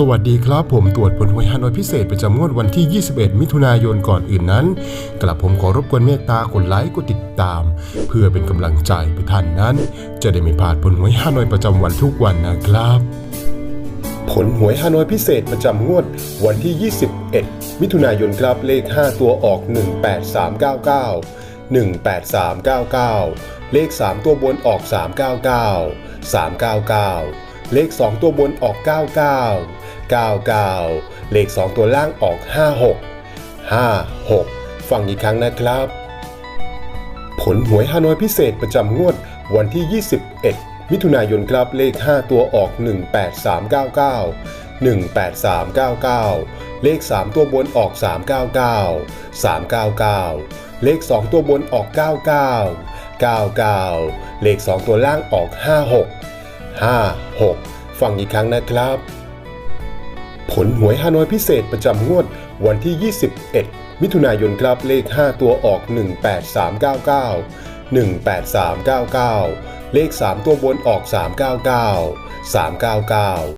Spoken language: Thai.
สวัสดีครับ ผมตรวจผลหวยฮานอยพิเศษประจำงวดวันที่ 21 มิถุนายนก่อนอื่นนั้น กลับผมขอรบกวนเมตตากดไลค์กดติดตาม เพื่อเป็นกำลังใจให้ท่านนั้น จะได้ไม่พลาดผลหวยฮานอยประจำวันทุกวันนะครับ ผลหวยฮานอยพิเศษประจำงวดวันที่ 21 มิถุนายนครับเลข 5 ตัวออก 18399 18399 เลข 3 ตัวบนออก 399 399เลข 2 ตัวบนออก 99 99 เลข 2 ตัวล่างออก 56 56 ฟังอีกครั้งนะครับ ผลหวยฮานอยพิเศษประจำงวดวันที่ 21 มิถุนายนครับเลข 5 ตัวออก 18399 18399 เลข 3 ตัวบนออก 399 399 เลข 2 ตัวบนออก 99 99 เลข 2 ตัวล่างออก 56 56 ฟังอีกครั้งนะครับ ผลหวยฮานอยพิเศษประจำงวดวันที่ 21 มิถุนายนครับเลข 5 ตัวออก 18399 18399 เลข 3 ตัวบนออก 399 399